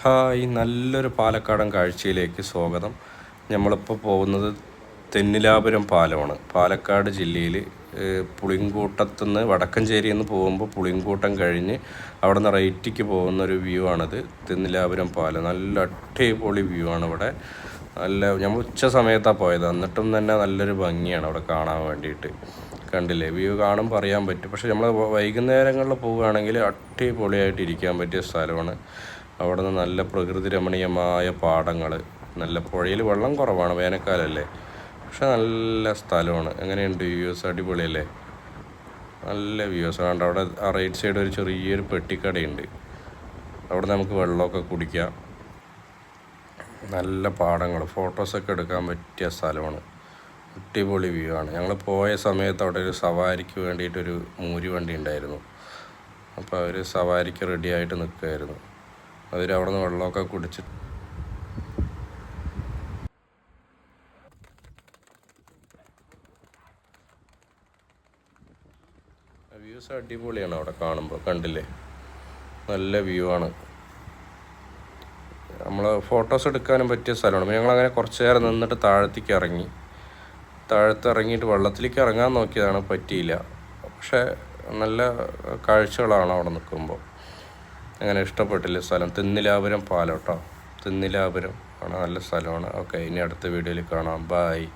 Hi നല്ലൊരു പാലക്കാടൻ കാഴ്ചയിലേക്ക് സ്വാഗതം. നമ്മളിപ്പോൾ പോകുന്നത് തെന്നിലാപുരം പാലമാണ്. പാലക്കാട് ജില്ലയിൽ പുളിങ്കൂട്ടത്തുനിന്ന് വടക്കഞ്ചേരിയിൽ നിന്ന് പോകുമ്പോൾ പുളിങ്കൂട്ടം കഴിഞ്ഞ് അവിടെ നിന്ന് റൈറ്റിക്ക് പോകുന്ന ഒരു വ്യൂ ആണിത് തെന്നിലാപുരം പാലം. നല്ല അടിപൊളി വ്യൂ ആണ് ഇവിടെ. നല്ല നമ്മൾ ഉച്ച സമയത്താണ് പോയത്. എന്നിട്ടും തന്നെ നല്ലൊരു ഭംഗിയാണ് അവിടെ കാണാൻ വേണ്ടിയിട്ട്. കണ്ടില്ലേ? വ്യൂ കാണുമ്പോൾ അറിയാൻ പറ്റും. പക്ഷെ നമ്മൾ വൈകുന്നേരങ്ങളിൽ പോവുകയാണെങ്കിൽ അടിപൊളിയായിട്ട് ഇരിക്കാൻ പറ്റിയ സ്ഥലമാണ്. അവിടെ നിന്ന് നല്ല പ്രകൃതി രമണീയമായ പാടങ്ങൾ നല്ല പുഴയിൽ വെള്ളം കുറവാണ് വേനൽക്കാലല്ലേ. പക്ഷെ നല്ല സ്ഥലമാണ്. എങ്ങനെയുണ്ട് വ്യൂസ് അടിപൊളിയല്ലേ? നല്ല വ്യൂസ് കണ്ട് അവിടെ ആ റൈറ്റ് സൈഡ് ഒരു ചെറിയൊരു പെട്ടിക്കടയുണ്ട്. അവിടെ നമുക്ക് വെള്ളമൊക്കെ കുടിക്കാം. നല്ല പാടങ്ങൾ ഫോട്ടോസൊക്കെ എടുക്കാൻ പറ്റിയ സ്ഥലമാണ്. അടിപൊളി വ്യൂ ആണ്. ഞങ്ങൾ പോയ സമയത്ത് അവിടെ ഒരു സവാരിക്ക് വേണ്ടിയിട്ടൊരു മൂരി വണ്ടി ഉണ്ടായിരുന്നു. അപ്പോൾ അവർ സവാരിക്ക് റെഡിയായിട്ട് നിൽക്കുമായിരുന്നു അവർ അവിടെ നിന്ന് വെള്ളമൊക്കെ കുടിച്ച്. വ്യൂസ് അടിപൊളിയാണ് അവിടെ കാണുമ്പോൾ കണ്ടില്ലേ? നല്ല വ്യൂ ആണ്. നമ്മൾ ഫോട്ടോസ് എടുക്കാനും പറ്റിയ സ്ഥലമാണ്. ഞങ്ങൾ അങ്ങനെ കുറച്ച് നേരം നിന്നിട്ട് താഴത്തേക്ക് ഇറങ്ങി. താഴത്ത് ഇറങ്ങിയിട്ട് വെള്ളത്തിലേക്ക് ഇറങ്ങാൻ നോക്കിയതാണ് പറ്റിയില്ല. പക്ഷേ നല്ല കാഴ്ചകളാണ് അവിടെ നിൽക്കുമ്പോൾ അങ്ങനെ ഇഷ്ടപ്പെട്ടില്ല സ്ഥലം. തിന്നിലാപുരം പാലോട്ടോ തിന്നിലാപുരം. ആണ് നല്ല സ്ഥലമാണ്. ഓക്കെ ഇനി അടുത്ത വീഡിയോയിൽ കാണാം. ബായ്